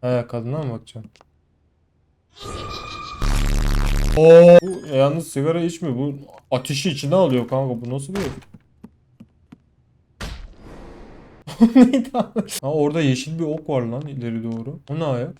He kadına mı bakacaksın? Oo, bu yalnız sigara içmiyor. Bu ateşi içine alıyor kanka. Bu nasıl bir Neydi abi? Ha orada yeşil bir ok var lan ileri doğru. O ne ayak?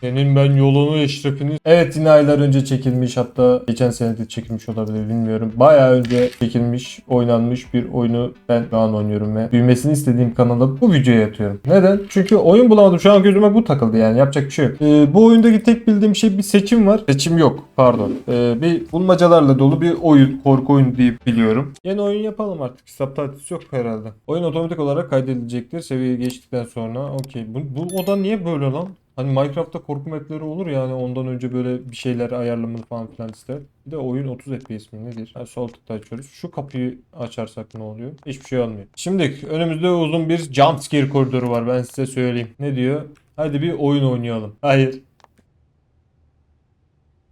Senin ben yolunu eşrefini... Evet yine aylar önce çekilmiş hatta geçen sene de çekilmiş olabilir bilmiyorum. Bayağı önce çekilmiş, oynanmış bir oyunu ben şu an oynuyorum ve büyümesini istediğim kanala bu videoya atıyorum. Neden? Çünkü oyun bulamadım. Şu an gözüme bu takıldı yani yapacak bir şey yok. Ee, bu oyundaki tek bildiğim şey bir seçim var. Seçim yok pardon. Ee, bir bulmacalarla dolu bir oyun, korku oyunu diye biliyorum. Yeni oyun yapalım artık. Tatlısı yok herhalde. Oyun otomatik olarak kaydedilecektir. Seviye geçtikten sonra okey. Bu, bu oda niye böyle lan? Hani Minecraft'ta korku mapleri olur yani ondan önce böyle bir şeyler ayarlamalı falan filan ister. Bir de oyun 30 FPS mi nedir? Yani sol tıkla açıyoruz. Şu kapıyı açarsak ne oluyor? Hiçbir şey olmuyor. Şimdi önümüzde uzun bir jumpscare koridoru var ben size söyleyeyim. Ne diyor? Hadi bir oyun oynayalım. Hayır.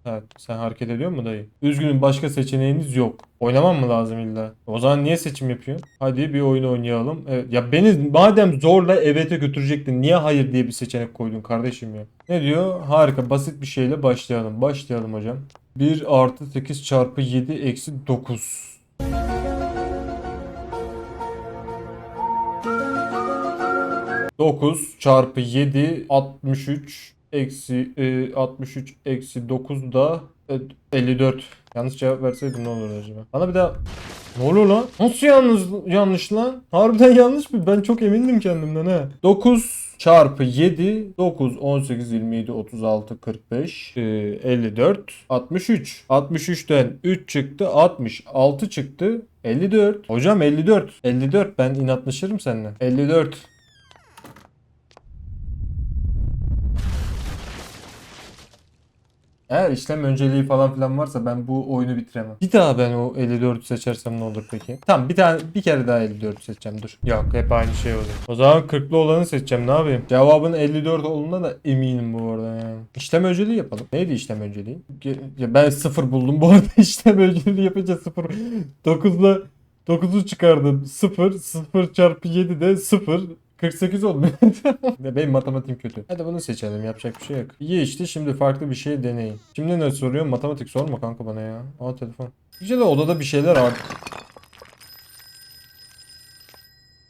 Evet, sen hareket ediyor mu dayı? Üzgünüm başka seçeneğiniz yok. Oynamam mı lazım illa? O zaman niye seçim yapıyorsun? Hadi bir oyun oynayalım. Evet, ya beni madem zorla evete götürecektin niye hayır diye bir seçenek koydun kardeşim ya? Ne diyor? Harika basit bir şeyle başlayalım. Başlayalım hocam. 1 artı 8 çarpı 7 eksi 9. Dokuz çarpı 7 63 eksi e, 63 eksi 9 da e, 54. Yanlış cevap verseydim ne olurdu acaba? Bana bir daha ne oluyor lan? Nasıl yalnız yanlış lan? Harbiden yanlış mı? Ben çok emindim kendimden he. 9 çarpı 7 9 18 27 36 45 e, 54 63 63'ten 3 çıktı 60 6 çıktı 54 Hocam 54 54 ben inatlaşırım seninle 54 Eğer işlem önceliği falan filan varsa ben bu oyunu bitiremem. Bir daha ben o 54 seçersem ne olur peki? Tamam bir tane bir kere daha 54 seçeceğim dur. Yok hep aynı şey olur. O zaman 40'lı olanı seçeceğim ne yapayım? Cevabın 54 olduğuna da eminim bu arada yani. İşlem önceliği yapalım. Neydi işlem önceliği? Ya ben 0 buldum bu arada işlem önceliği yapınca 0 9'la 9'u çıkardım. 0 0 çarpı 7 de 0 48 oldu. Benim matematiğim kötü. Hadi bunu seçelim. Yapacak bir şey yok. İyi işte şimdi farklı bir şey deneyin. Şimdi ne soruyor? Matematik sorma kanka bana ya. Aa telefon. İşte de odada bir şeyler art.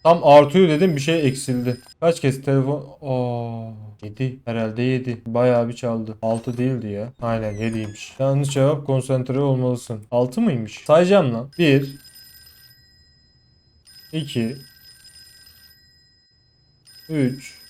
Tam artıyor dedim bir şey eksildi. Kaç kez telefon? Aa 7. Herhalde 7. Bayağı bir çaldı. 6 değildi ya. Aynen 7'ymiş. Yanlış cevap konsantre olmalısın. 6 mıymış? Sayacağım lan. 1 2 3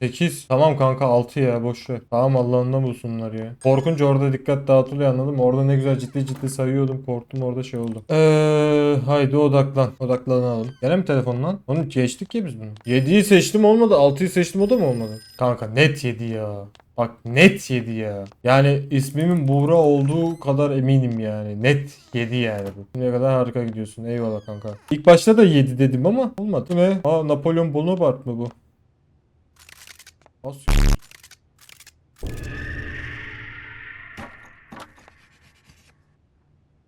8. Tamam kanka 6 ya boş ver. Tamam Allah'ından bulsunlar ya. Korkunca orada dikkat dağıtılıyor anladım. Orada ne güzel ciddi ciddi sayıyordum. Korktum orada şey oldu. Eee haydi odaklan. Odaklanalım. Gene mi telefon lan? Onu geçtik ya biz bunu. 7'yi seçtim olmadı. 6'yı seçtim o da mı olmadı? Kanka net 7 ya. Bak net 7 ya. Yani ismimin Buğra olduğu kadar eminim yani. Net 7 yani bu. Ne kadar harika gidiyorsun. Eyvallah kanka. İlk başta da 7 dedim ama olmadı. Ne? Aa Napolyon Bonaparte mı bu? Nasıl?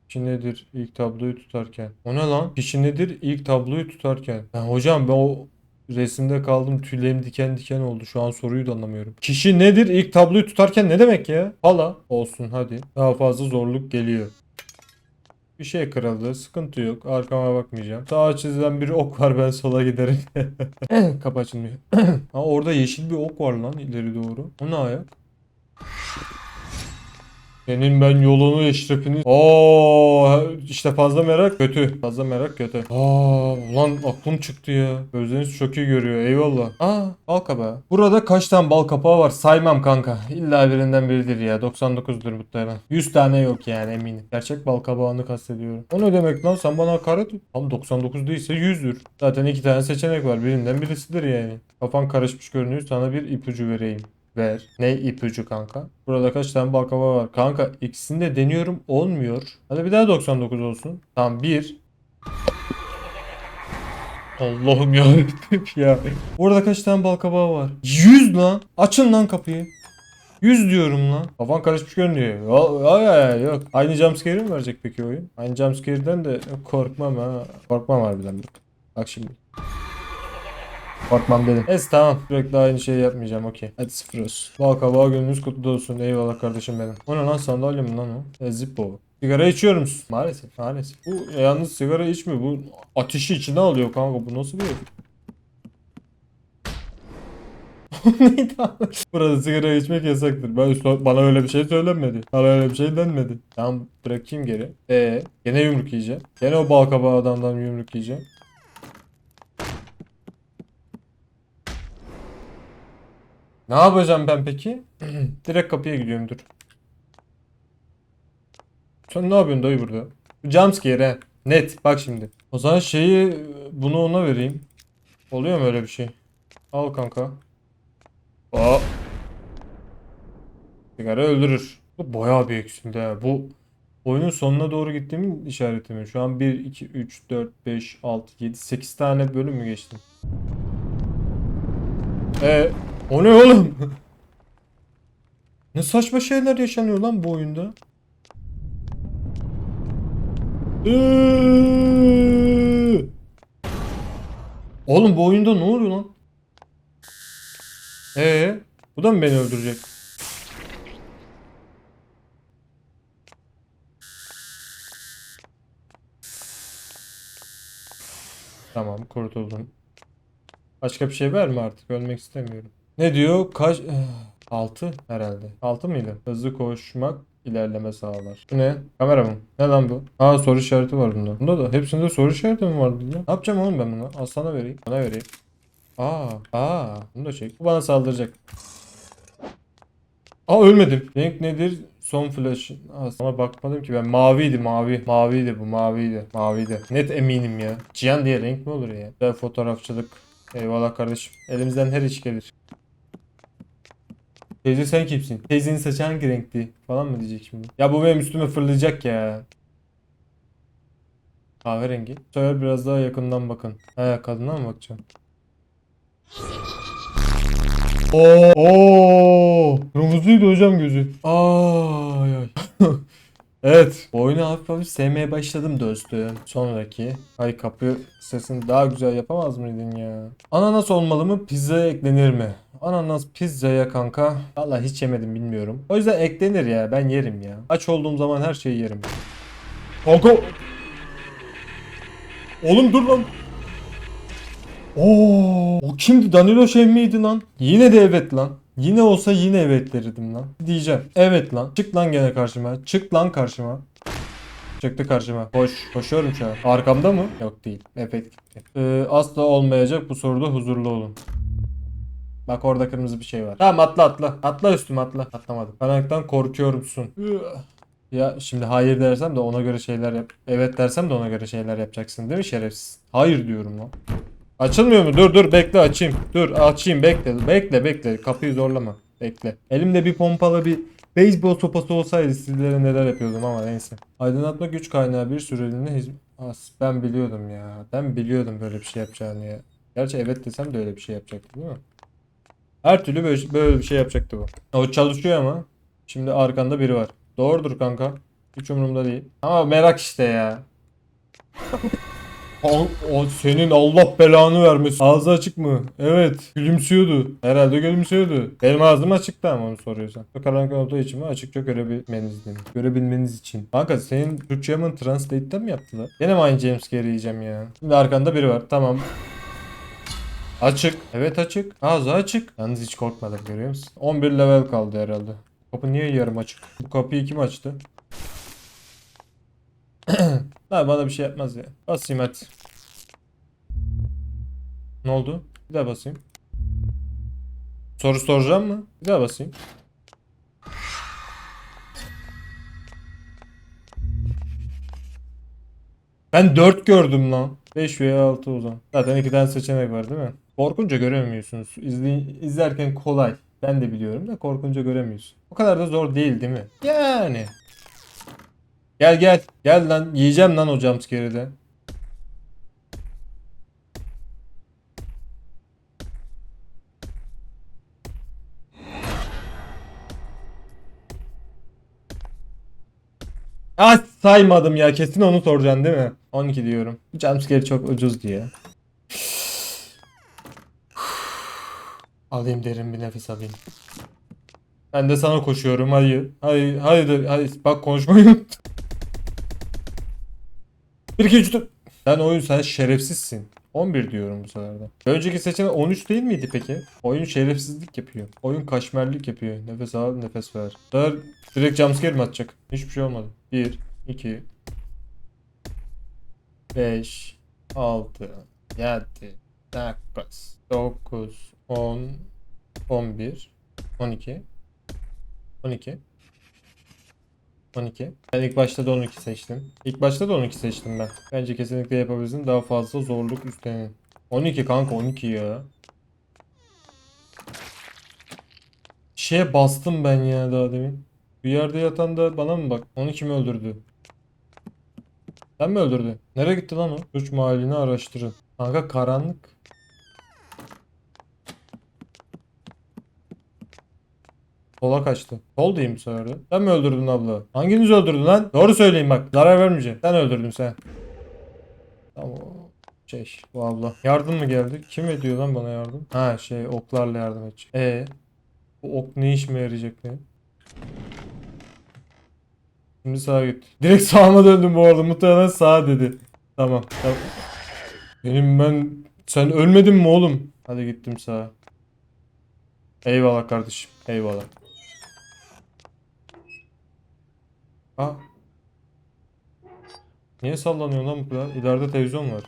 Kişi nedir ilk tabloyu tutarken? O ne lan? Kişi nedir ilk tabloyu tutarken? Ya hocam ben o resimde kaldım tüylerim diken diken oldu. Şu an soruyu da anlamıyorum. Kişi nedir ilk tabloyu tutarken ne demek ya? Hala olsun hadi. Daha fazla zorluk geliyor. Bir şey kırıldı. Sıkıntı yok. Arkama bakmayacağım. Sağa çizilen bir ok var. Ben sola giderim. Kapı açılmıyor. ha orada yeşil bir ok var lan ileri doğru. O ne ayak? Senin ben yolunu eşrefini... Oo işte fazla merak kötü. Fazla merak kötü. Aa ulan aklım çıktı ya. Gözleriniz çok iyi görüyor. Eyvallah. Aa bal kabağı. Burada kaç tane bal kapağı var? Saymam kanka. İlla birinden biridir ya. 99'dur muhtemelen. 100 tane yok yani eminim. Gerçek bal kabağını kastediyorum. O ne demek lan? Sen bana hakaret et. Tam 99 değilse 100'dür. Zaten iki tane seçenek var. Birinden birisidir yani. Kafan karışmış görünüyor. Sana bir ipucu vereyim. Ver. Ne ipucu kanka? Burada kaç tane balkaba var? Kanka ikisini de deniyorum olmuyor. Hadi bir daha 99 olsun. Tamam 1. Allah'ım ya ya. Orada kaç tane bal kabağı var? 100 lan. Açın lan kapıyı. 100 diyorum lan. Kafan karışmış görünüyor. Ya, ya, yok. Aynı jumpscare'i mi verecek peki oyun? Aynı jumpscare'den de korkmam ha. Korkmam harbiden. Bak şimdi. Korkmam dedim. Neyse tamam. Sürekli aynı şeyi yapmayacağım okey. Hadi sıfır olsun. Bal kabağı gününüz kutlu olsun. Eyvallah kardeşim benim. O ne lan sandalye mi lan o? E, Zippo. Sigara içiyor musun? Maalesef maalesef. Bu yalnız sigara içmiyor. Bu ateşi içine alıyor kanka. Bu nasıl bir Neydi abi? Burada sigara içmek yasaktır. Ben, bana öyle bir şey söylenmedi. Bana öyle bir şey denmedi. Tamam bırakayım geri. Ee, gene yumruk yiyeceğim. Gene o bal kabağı adamdan yumruk yiyeceğim. Ne yapacağım ben peki? Direkt kapıya gidiyorum dur. Sen ne yapıyorsun dayı burada? Jumpscare he. Net bak şimdi. O zaman şeyi bunu ona vereyim. Oluyor mu öyle bir şey? Al kanka. Aa. Sigara öldürür. Bu bayağı bir eksildi ha. Bu oyunun sonuna doğru gittiğimin işareti mi? Şu an 1, 2, 3, 4, 5, 6, 7, 8 tane bölüm mü geçtim? E o ne oğlum? ne saçma şeyler yaşanıyor lan bu oyunda. Eee! Oğlum bu oyunda ne oluyor lan? Ee, bu da mı beni öldürecek? Tamam kurtuldum. Başka bir şey var mı artık? Ölmek istemiyorum. Ne diyor? Kaç... 6 herhalde. 6 mıydı? Hızlı koşmak ilerleme sağlar. Bu ne? Kamera mı? Ne lan bu? Aa soru işareti var bunda. Bunda da hepsinde soru işareti mi vardı ya? Ne yapacağım oğlum ben bunu? Al sana vereyim. Bana vereyim. Aa, aa, bunu da çek. Bu bana saldıracak. Aa ölmedim. Renk nedir? Son flash. Ama bakmadım ki ben. Maviydi mavi. Maviydi bu maviydi. Maviydi. Net eminim ya. Cihan diye renk mi olur ya? Güzel fotoğrafçılık. Eyvallah kardeşim. Elimizden her iş gelir. Teyze sen kimsin? Teyzenin saçı hangi renkti? Falan mı diyecek şimdi? Ya bu benim üstüme fırlayacak ya. Kahverengi. Şöyle biraz daha yakından bakın. He kadına mı bakacağım? Oo, oo, kırmızıydı hocam gözü. Ay ay. evet, bu oyunu hafif hafif sevmeye başladım dostum. Sonraki, ay kapı sesini daha güzel yapamaz mıydın ya? Ananas olmalı mı, pizzaya eklenir mi? Ananas pizzaya kanka. Vallahi hiç yemedim bilmiyorum. O yüzden eklenir ya, ben yerim ya. Aç olduğum zaman her şeyi yerim. Kanka. Oğlum dur lan. Oo, o kimdi? Danilo şey miydi lan? Yine de evet lan. Yine olsa yine evet derdim lan. Diyeceğim. Evet lan. Çık lan gene karşıma. Çık lan karşıma. Çıktı karşıma. Koş. Koşuyorum şu an. Arkamda mı? Yok değil. Evet gitti. Ee, asla olmayacak bu soruda huzurlu olun. Bak orada kırmızı bir şey var. Tamam atla atla. Atla üstüme atla. Atlamadım. Karanlıktan korkuyormuşsun. Ya şimdi hayır dersem de ona göre şeyler yap. Evet dersem de ona göre şeyler yapacaksın değil mi şerefsiz? Hayır diyorum lan. Açılmıyor mu? Dur dur bekle açayım. Dur açayım bekle. Bekle bekle. Kapıyı zorlama. Bekle. Elimde bir pompalı bir beyzbol sopası olsaydı sizlere neler yapıyordum ama neyse. Aydınlatma güç kaynağı bir süreliğine hizmet... Ben biliyordum ya. Ben biliyordum böyle bir şey yapacağını ya. Gerçi evet desem de öyle bir şey yapacaktı değil mi? Her türlü böyle, böyle bir şey yapacaktı bu. O çalışıyor ama. Şimdi arkanda biri var. Doğrudur kanka. Hiç umurumda değil. Ama merak işte ya. O, senin Allah belanı vermesin. Ağzı açık mı? Evet. Gülümsüyordu. Herhalde gülümsüyordu. Benim ağzım açıktı ama onu soruyorsan. Karanlık olduğu için mi? Açıkça görebilmeniz için. Görebilmeniz için. Kanka senin Türkçe hemen translate'den mi yaptılar? Yine mi aynı James Carey yiyeceğim ya? Şimdi arkanda biri var. Tamam. Açık. Evet açık. Ağzı açık. Yalnız hiç korkmadım görüyor musun? 11 level kaldı herhalde. Kapı niye yarım açık? Bu kapıyı kim açtı? Ha bana bir şey yapmaz ya. Basayım hadi. Ne oldu? Bir daha basayım. Soru soracağım mı? Bir daha basayım. Ben 4 gördüm lan. 5 veya 6 o zaman. Zaten iki tane seçenek var değil mi? Korkunca göremiyorsunuz. İzle, izlerken kolay. Ben de biliyorum da korkunca göremiyorsun. O kadar da zor değil değil mi? Yani. Gel gel. Gel lan. Yiyeceğim lan o jumpscare'den. Ah saymadım ya. Kesin onu soracaksın değil mi? 12 diyorum. Jumpscare çok ucuz diye. alayım derin bir nefes alayım. Ben de sana koşuyorum. Hayır. Hayır. Hayır. hayır. Bak konuşmayı unuttum. 1 2 3 4. Sen oyun sen şerefsizsin. 11 diyorum bu sefer de. Önceki seçenek 13 değil miydi peki? Oyun şerefsizlik yapıyor. Oyun kaşmerlik yapıyor. Nefes al, nefes ver. Sefer direkt jumpscare mi atacak? Hiçbir şey olmadı. 1, 2, 5, 6, 7, 8, 9, 10, 11, 12, 12, 12. Ben ilk başta da 12 seçtim. İlk başta da 12 seçtim ben. Bence kesinlikle yapabilirsin. Daha fazla zorluk üstlenin. 12 kanka 12 ya. Şeye bastım ben ya daha demin. Bir yerde yatan da bana mı bak? Onu kim öldürdü? Sen mi öldürdün? Nereye gitti lan o? Suç mahallini araştırın. Kanka karanlık. Sola kaçtı. Sol diyeyim bu. Sen mi öldürdün abla? Hanginiz öldürdü lan? Doğru söyleyin bak. Zarar vermeyeceğim. Sen öldürdün sen. Tamam. Şey bu abla. Yardım mı geldi? Kim ediyor lan bana yardım? Ha şey oklarla yardım edecek. E Bu ok ne işime yarayacak benim? Şimdi sağa git. Direkt sağıma döndüm bu arada. Muhtemelen sağa dedi. Tamam. tamam. Benim ben... Sen ölmedin mi oğlum? Hadi gittim sağa. Eyvallah kardeşim. Eyvallah. Aa. Niye sallanıyor lan bu kadar? İleride televizyon var.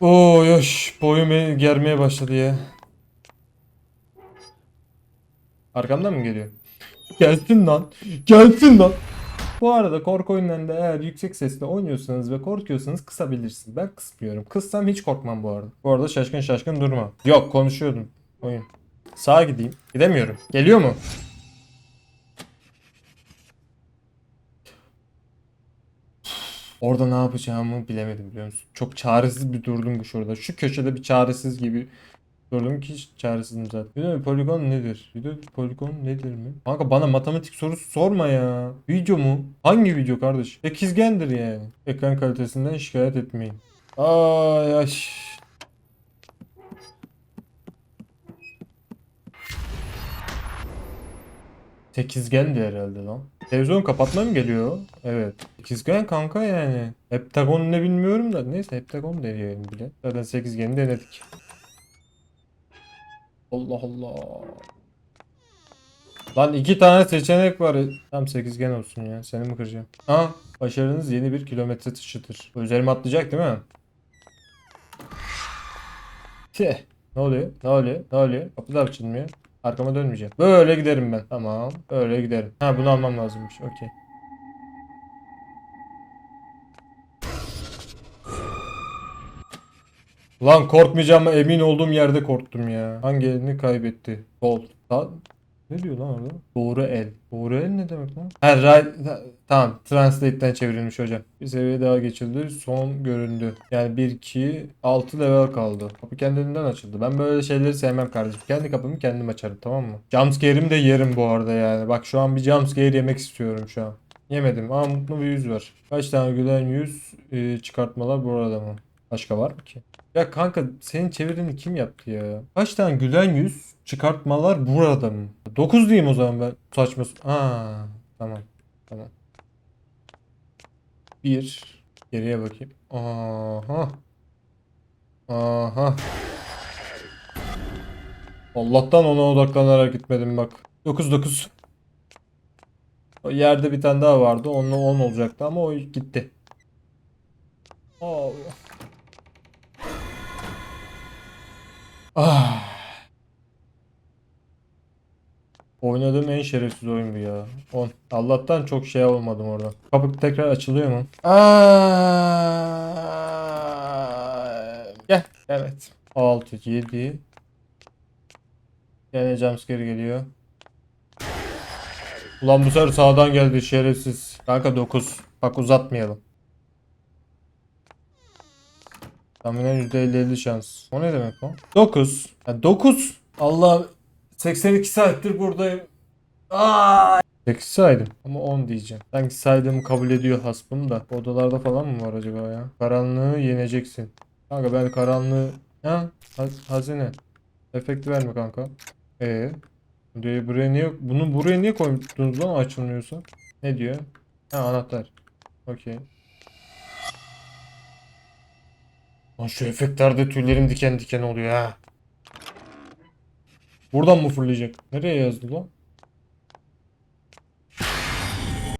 Oo yaş boyum germeye başladı ya. Arkamdan mı geliyor? Gelsin lan. Gelsin lan. Bu arada korku oyunlarında eğer yüksek sesle oynuyorsanız ve korkuyorsanız kısabilirsiniz. Ben kısmıyorum. Kıssam hiç korkmam bu arada. Bu arada şaşkın şaşkın durma. Yok konuşuyordum. Oyun. Sağa gideyim. Gidemiyorum. Geliyor mu? Orada ne yapacağımı bilemedim biliyor musun? Çok çaresiz bir durdum şurada. Şu köşede bir çaresiz gibi durdum ki hiç çaresizim zaten. Video poligon nedir? Video poligon nedir mi? Kanka bana matematik sorusu sorma ya. Video mu? Hangi video kardeş? Sekizgendir yani. Ekran kalitesinden şikayet etmeyin. Ay ay. Sekizgendi herhalde lan. Televizyon kapatma mı geliyor? Evet. Sekizgen kanka yani. Heptagon ne bilmiyorum da neyse heptagon deneyelim bile. Zaten sekizgeni denedik. Allah Allah. Lan iki tane seçenek var. Tam sekizgen olsun ya. Seni mi kıracağım? Aa, başarınız yeni bir kilometre taşıtır. Üzerime atlayacak değil mi? Tüh. Ne oluyor? Ne oluyor? Ne oluyor? Kapı da açılmıyor. Arkama dönmeyeceğim. Böyle giderim ben. Tamam. Böyle giderim. Ha bunu almam lazımmış. Okey. Lan korkmayacağıma emin olduğum yerde korktum ya. Hangi elini kaybetti? Sol. Ne diyor lan orada? Doğru el. Doğru el ne demek lan? Ha, right. ha, Tamam. Translate'den çevrilmiş hocam. Bir seviye daha geçildi. Son göründü. Yani 1, 2, 6 level kaldı. Kapı kendiliğinden açıldı. Ben böyle şeyleri sevmem kardeşim. Kendi kapımı kendim açarım tamam mı? Jumpscare'imi de yerim bu arada yani. Bak şu an bir jumpscare yemek istiyorum şu an. Yemedim ama mutlu bir yüz var. Kaç tane gülen yüz e, çıkartmalar burada mı? Başka var mı ki? Ya kanka senin çevirini kim yaptı ya? Kaç tane gülen yüz çıkartmalar burada mı? 9 diyeyim o zaman ben. Saçma. Aa, tamam. Tamam. 1 geriye bakayım. Aha. Aha. Allah'tan ona odaklanarak gitmedim bak. 9 9. O yerde bir tane daha vardı. Onunla 10 olacaktı ama o gitti. Allah. Ah. Oynadığım en şerefsiz oyun bu ya. 10. Allah'tan çok şey olmadım orada. Kapı tekrar açılıyor mu? Aa, gel. Evet. 6, 7. Gene jumpscare geliyor. Ulan bu sefer sağdan geldi şerefsiz. Kanka 9. Bak uzatmayalım. Tahminen %50-50 şans. O ne demek o? 9. Yani 9. Allah 82 saattir buradayım. Aa! 8 saydım ama 10 diyeceğim. Sanki saydığımı kabul ediyor hasbım da. Odalarda falan mı var acaba ya? Karanlığı yeneceksin. Kanka ben karanlığı... Ha? Ha- hazine. Efekti verme kanka. Ee, Buraya, buraya niye... Bunu buraya niye koydunuz lan açılmıyorsa? Ne diyor? Ha anahtar. Okey. Lan şu efektlerde tüylerim diken diken oluyor ha. Buradan mı fırlayacak? Nereye yazdı lan?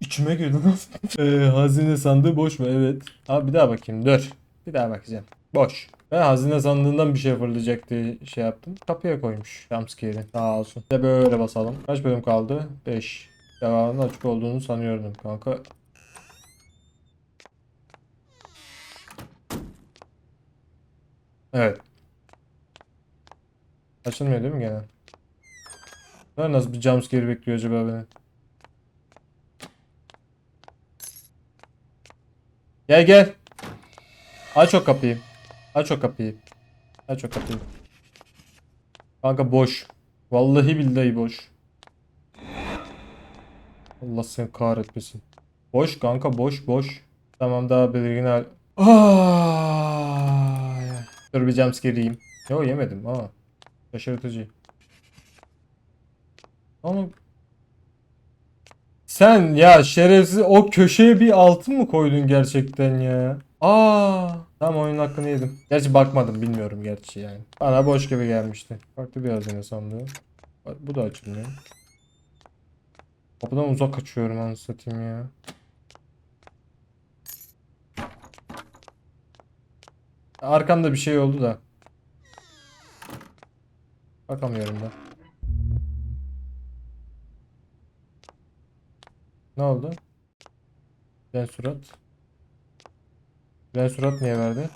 İçime girdi. Eee hazine sandığı boş mu? Evet. Abi bir daha bakayım dur. Bir daha bakacağım. Boş. Ben hazine sandığından bir şey fırlayacak diye şey yaptım. Kapıya koymuş. Jumpscare'i. Sağ olsun. Bir de böyle basalım. Kaç bölüm kaldı? 5. Devamının açık olduğunu sanıyordum kanka. Evet. Açılmıyor değil mi gene? Ben nasıl bir jumpscare bekliyor acaba beni? Gel gel. Aç o kapıyı. Aç o kapıyı. Aç o kapıyı. Kanka boş. Vallahi billahi boş. Allah seni kahretmesin. Boş kanka boş boş. Tamam daha belirgin hal. Ay. Dur bir jumpscare yiyeyim. Yo yemedim ama. Şaşırtıcı. Ama sen ya şerefsiz o köşeye bir altın mı koydun gerçekten ya? Aa, tamam oyunun hakkını yedim. Gerçi bakmadım bilmiyorum gerçi yani. Bana boş gibi gelmişti. Farklı bir hazine sandığı. Bu da açılmıyor. Kapıdan uzak kaçıyorum anasını satayım ya. Arkamda bir şey oldu da. Bakamıyorum da. Ne oldu? Ben surat. Ben surat niye verdi?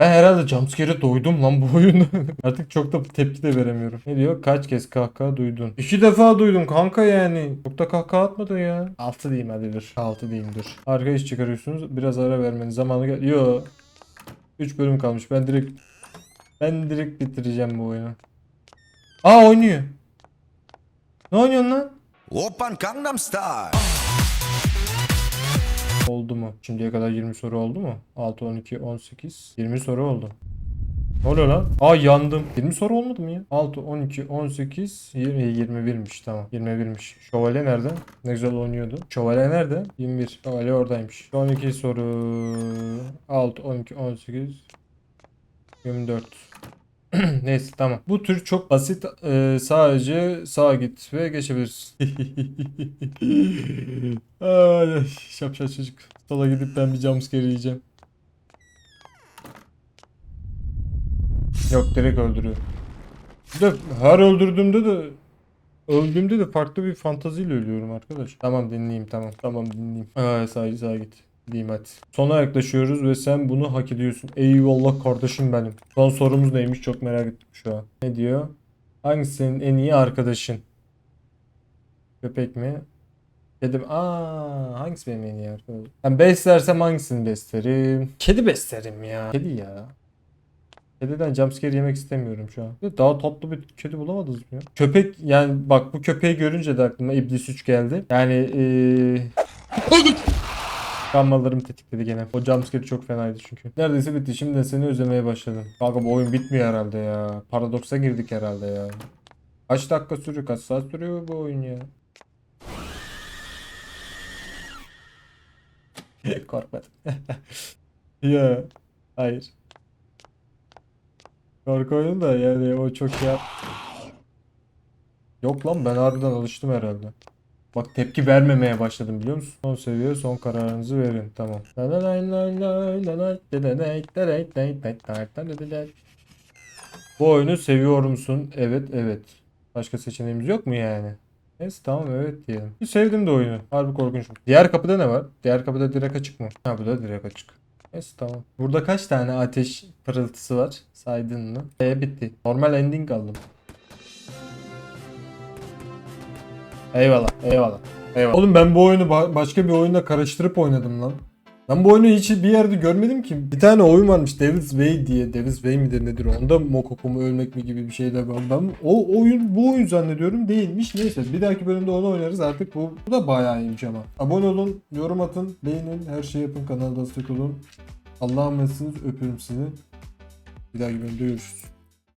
Ben herhalde jumpscare'e doydum lan bu oyunda. Artık çok da tepki de veremiyorum. Ne diyor? Kaç kez kahkaha duydun? İki defa duydum kanka yani. Çok da kahkaha atmadı ya. Altı diyeyim hadi dur. Altı diyeyim dur. Arka iş çıkarıyorsunuz. Biraz ara vermenin zamanı gel. Yo. 3 bölüm kalmış. Ben direkt ben direkt bitireceğim bu oyunu. Aa oynuyor. Ne oynuyorsun lan? Open Gangnam Style. Oldu mu? Şimdiye kadar 20 soru oldu mu? 6, 12, 18, 20 soru oldu. Ne oluyor lan? Aa yandım. 20 soru olmadı mı ya? 6, 12, 18, 20, 21'miş tamam. 21'miş. Şövalye nerede? Ne güzel oynuyordu. Şövalye nerede? 21. Şövalye oradaymış. 12 soru. 6, 12, 18, 24. Neyse tamam. Bu tür çok basit. Ee, sadece sağa git ve geçebilirsin. Ay, şapşal çocuk. Sola gidip ben bir jumpscare yiyeceğim. Yok direkt öldürüyor. Bir de her öldürdüğümde de öldüğümde de farklı bir fantaziyle ölüyorum arkadaş. Tamam dinleyeyim tamam. Tamam dinleyeyim. Ay sağa sağa git. Diyeyim. Sona yaklaşıyoruz ve sen bunu hak ediyorsun. Eyvallah kardeşim benim. Son sorumuz neymiş çok merak ettim şu an. Ne diyor? Hangisi senin en iyi arkadaşın? Köpek mi? Dedim aa hangisi benim en iyi arkadaşım? Ben beslersem hangisini beslerim? Kedi beslerim ya. Kedi ya. Kediden jumpscare yemek istemiyorum şu an. Daha tatlı bir kedi bulamadınız mı ya? Köpek yani bak bu köpeği görünce de aklıma İblis 3 geldi. Yani eee... Kanmalarım tetikledi gene. O jumpscare çok fenaydı çünkü. Neredeyse bitti. Şimdi seni özlemeye başladım. Kanka bu oyun bitmiyor herhalde ya. Paradoksa girdik herhalde ya. Kaç dakika sürüyor? Kaç saat sürüyor bu oyun ya? Korkmadım. ya. Hayır. Korku oyunu da yani o çok ya. Yok lan ben harbiden alıştım herhalde. Bak tepki vermemeye başladım biliyor musun? Son seviye son kararınızı verin. Tamam. Bu oyunu seviyor musun? Evet evet. Başka seçeneğimiz yok mu yani? Neyse tamam evet diyelim. Sevdim de oyunu. Harbi korkunç. Diğer kapıda ne var? Diğer kapıda direkt açık mı? Ha bu da direkt açık. Neyse tamam. Burada kaç tane ateş pırıltısı var? Saydın mı? E bitti. Normal ending aldım. Eyvallah, eyvallah. Eyvallah. Oğlum ben bu oyunu ba- başka bir oyunda karıştırıp oynadım lan. Ben bu oyunu hiç bir yerde görmedim ki. Bir tane oyun varmış Devil's Way diye. Devil's Way midir nedir? Onda Mokoko mu ölmek mi gibi bir şeyler var. Ben o oyun bu oyun zannediyorum değilmiş. Neyse bir dahaki bölümde onu oynarız artık. Bu, bu da bayağı iyiymiş ama. Abone olun, yorum atın, beğenin, her şeyi yapın. Kanala destek olun. Allah'a emanetsiniz. Öpüyorum sizi. Bir dahaki bölümde görüşürüz.